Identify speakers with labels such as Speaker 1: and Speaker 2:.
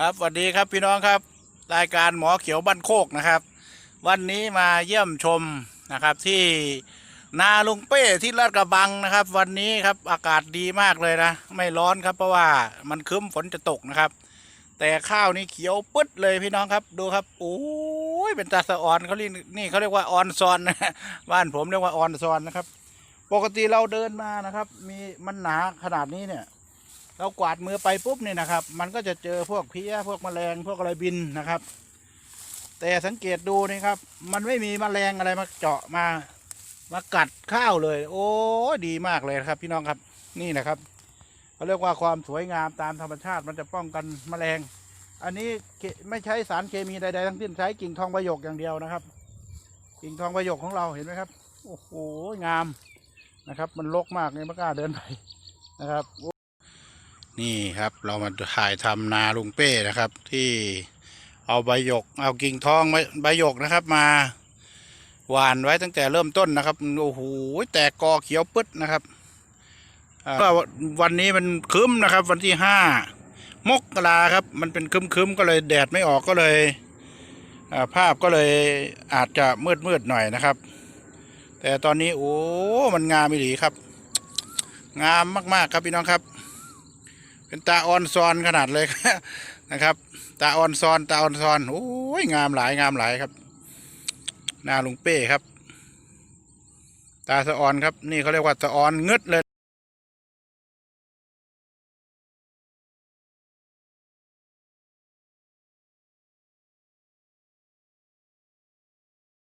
Speaker 1: ครับสวัสดีครับพี่น้องครับ รายการหมอเขียวบ้านโคกนะครับ วันนี้มาเยี่ยมชมนะครับที่นาลุงเป้ที่ลาดกระบังนะครับ วันนี้ครับอากาศดีมากเลยนะ ไม่ร้อนครับเพราะว่ามันครึ้มฝนจะตกนะครับ แต่ข้าวนี่เขียวปึ๊ดเลยพี่น้องครับดูครับโอ้ยเป็นตาสะออนเขาเรียกนี่เขาเรียกว่าออนซอนนะบ้านผมเรียกว่าออนซอนนะครับ ปกติเราเดินมานะครับ มีมันหนาขนาดนี้เนี่ย เรากวาดมือไปปุ๊บเนี่ยนะครับ มันก็จะเจอพวกเพี้ยพวกแมลงพวกอะไรบินนะครับ แต่สังเกตดูนี่ครับ มันไม่มีแมลงอะไรมาเจาะมามากัดข้าวเลย โอ้ดีมากเลยครับ พี่น้องครับนี่นะครับเขาเรียกว่าความสวยงามตามธรรมชาติมันจะป้องกันแมลง อันนี้ไม่ใช้สารเคมีใดๆทั้งสิ้นใช้กิ่งทองประโยกอย่างเดียวนะครับ กิ่งทองประโยกของเราเห็นไหมครับ โอ้โหงามนะครับ มันรกมากเลยไม่กล้าเดินไปนะครับ นี่ครับเรามาถ่ายทำนาลุงเป้นะครับ ที่เอาใบหยก เอากิ่งทองใบหยกนะครับมา หวานไว้ตั้งแต่เริ่มต้นนะครับโอ้โหแตกกอเขียวปึ๊ดนะครับก็วันนี้มันครึ้มนะครับ วันที่ห้ามกราครับ มันเป็นครึ้มๆก็เลยแดดไม่ออกก็เลยภาพก็เลยอาจจะมืดๆหน่อยนะครับ แต่ตอนนี้โอ้มันงามอีหลีครับ งามมากๆครับพี่น้องครับ เป็นตาออนซอนขนาดเลยนะครับ ตาออนซอนตาออนซอนโอ้ยงามหลายงามหลายครับหนาลุงเป้ครับ ตาสะออนครับ นี่เขาเรียกว่าสะออนเงึดเลย